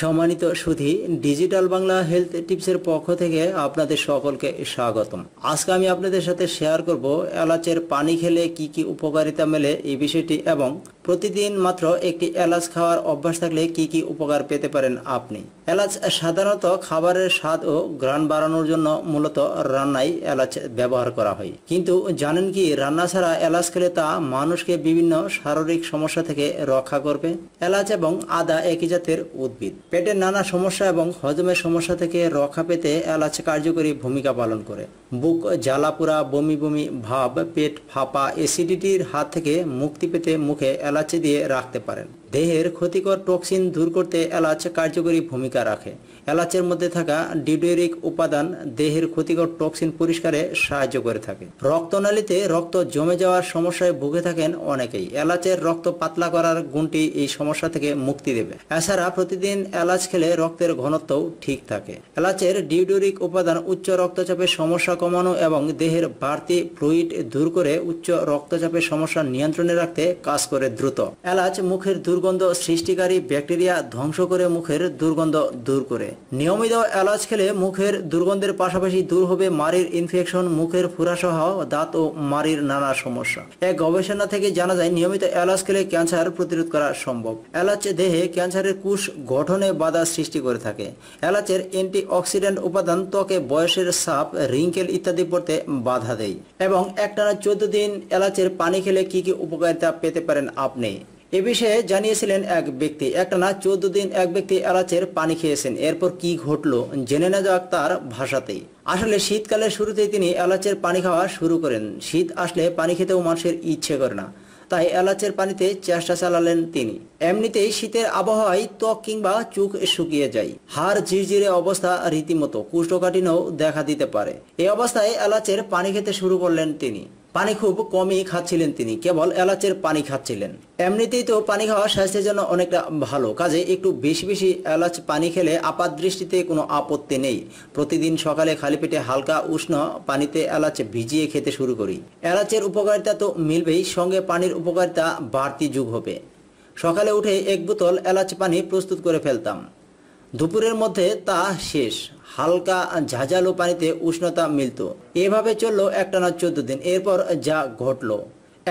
সম্মানিত সুধী, digital Bangla health টিপসের পক্ষ থেকে আপনাদের সকলকে স্বাগতম। আজকে আমি আপনাদের সাথে শেয়ার করব এলাচের পানি খেলে কি কি উপকারিতা মেলে এই বিষয়টি এবং প্রতিদিন মাত্র একটি এলাচ খাওয়ার অভ্যাস থাকলে কি কি উপকার পেতে পারেন আপনি? এলাচ সাধারণত খাবারের স্বাদ ও ঘ্রাণ বাড়ানোর জন্য মূলত রান্নায় এলাচ ব্যবহার করা হয়। কিন্তু জানেন কি রান্না ছাড়া এলাচ খেলে তা মানুষকে বিভিন্ন শারীরিক সমস্যা থেকে রক্ষা করবে? এলাচ এবং আদা একই জাতের উদ্ভিদ। পেটের নানা সমস্যা এবং হজমের সমস্যা থেকে রক্ষা পেতে এলাচ কার্যকরী ভূমিকা পালন করে। বুক জ্বালাপুরা বমি বমি, ভাব, পেট ফাঁপা অ্যাসিডিটির হাত থেকে মুক্তি পেতে মুখে এলাচি দিয়ে রাখতে পারেন। দেহের ক্ষতিকর টক্সিন দূর করতে এলাচ কার্যকরী ভূমিকা রাখে। এলাচের মধ্যে থাকা ডিডোরিক উপাদান দেহের ক্ষতিকর টক্সিন পরিষ্কারে সাহায্য করে থাকে। রক্তনালীতে রক্ত জমে যাওয়ার সমস্যায় ভুগে থাকেন অনেকেই। এলাচের রক্ত পাতলা করার গুণটি এই সমস্যা থেকে মুক্তি দেবে। এছাড়া প্রতিদিন এলাচ খেলে রক্তের ঘনত্বও ঠিক থাকে। এলাচের ডিউডোরিক উপাদান উচ্চ রক্তচাপের সমস্যা কমানো এবং দেহের বাড়তি ফ্লুইড দূর করে উচ্চ রক্তচাপের সমস্যা নিয়ন্ত্রণে রাখতে কাজ করে দ্রুত। এলাচ মুখের দুর্গন্ধ সৃষ্টিকারী ব্যাকটেরিয়া ধ্বংস করে মুখের দুর্গন্ধ দূর করে। নিয়মিত এলাচ খেলে মুখের দুর্গন্ধের পাশাপাশি দূর হবে মারির ইনফেকশন মুখের ফুরাসহ দাঁত ও মারির নানা সমস্যা। এক গবেষণা থেকে জানা যায়, নিয়মিত এলাচ খেলে ক্যান্সার প্রতিরোধ করা সম্ভব। এলাচ দেহে ক্যান্সারের কোষ গঠনে বাধা সৃষ্টি করে থাকে। এলাচের অ্যান্টি অক্সিডেন্ট উপাদান ত্বকে বয়সের সাপ রিঙ্কেল ইত্যাদি পড়তে বাধা দেয়। এবং একটানা চোদ্দ দিন এলাচের পানি খেলে কি কি উপকারিতা পেতে পারেন আপনি? এ বিষয়ে জানিয়েছিলেন এক ব্যক্তি। একটানা চোদ্দ দিন এক ব্যক্তি এলাচের পানি খেয়েছেন। এরপর কি ঘটলো জেনে না যাক তার ভাষাতেই। আসলে শীতকালের শুরুতেই তিনি এলাচের পানি খাওয়া শুরু করেন। শীত আসলে পানি খেতেও মানুষের ইচ্ছে করে না। তাই এলাচের পানিতে চেষ্টা চালালেন তিনি। এমনিতেই শীতের আবহাওয়ায় ত্বক কিংবা চোখ শুকিয়ে যায়। হাড় ঝিরঝিরে অবস্থা রীতিমতো। কুষ্ঠকাঠিন্যও দেখা দিতে পারে। এই অবস্থায় এলাচের পানি খেতে শুরু করলেন তিনি। পানি খুব কমই খাচ্ছিলেন তিনি, কেবল এলাচের পানি খাচ্ছিলেন। এমনিতেই তো পানি খাওয়া স্বাস্থ্যের জন্য অনেকটা ভালো, কাজে একটু বেশি বেশি এলাচ পানি খেলে আপাত দৃষ্টিতে কোনো আপত্তি নেই। প্রতিদিন সকালে খালি পেটে হালকা উষ্ণ পানিতে এলাচ ভিজিয়ে খেতে শুরু করি। এলাচের উপকারিতা তো মিলবেই, সঙ্গে পানির উপকারিতা বাড়তি যুগ হবে। সকালে উঠে এক বোতল এলাচ পানি প্রস্তুত করে ফেলতাম। দুপুরের মধ্যে তা শেষ। হালকা ঝাঁঝালো পানিতে উষ্ণতা মিলত। এভাবে চলল একটানা চোদ্দ দিন। এরপর যা ঘটল,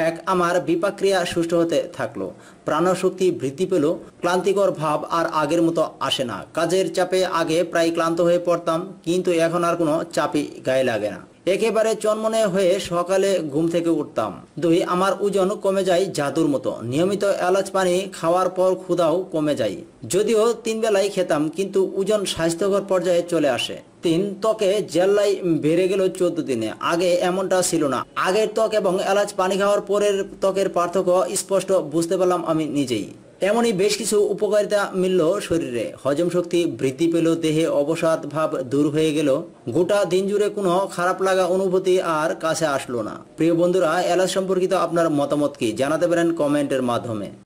এক আমার বিপাক্রিয়া সুষ্ঠু হতে থাকল। প্রাণশক্তি বৃদ্ধি পেল, ক্লান্তিকর ভাব আর আগের মতো আসে না। কাজের চাপে আগে প্রায় ক্লান্ত হয়ে পড়তাম, কিন্তু এখন আর কোনো চাপই গায়ে লাগে না। একেবারে চনমনে হয়ে সকালে ঘুম থেকে উঠতাম। দুই, আমার ওজন কমে যায় জাদুর মতো। নিয়মিত এলাচ পানি খাওয়ার পর ক্ষুধাও কমে যায়। যদিও তিন বেলায় খেতাম, কিন্তু ওজন স্বাস্থ্যকর পর্যায়ে চলে আসে। তিন, ত্বকে জেল্লাই বেড়ে গেল চোদ্দ দিনে। আগে এমনটা ছিল না। আগের ত্বক এবং এলাচ পানি খাওয়ার পরের ত্বকের পার্থক্য স্পষ্ট বুঝতে পারলাম আমি নিজেই। এমনই বেশ কিছু উপকারিতা মিলল শরীরে। হজম শক্তি বৃদ্ধি পেল, দেহে অবসাদ ভাব দূর হয়ে গেল। গোটা দিন জুড়ে কোনো খারাপ লাগা অনুভূতি আর কাছে আসলো না। প্রিয় বন্ধুরা, এলাচ সম্পর্কিত আপনার মতামত কি? জানাতে পারেন কমেন্টের মাধ্যমে।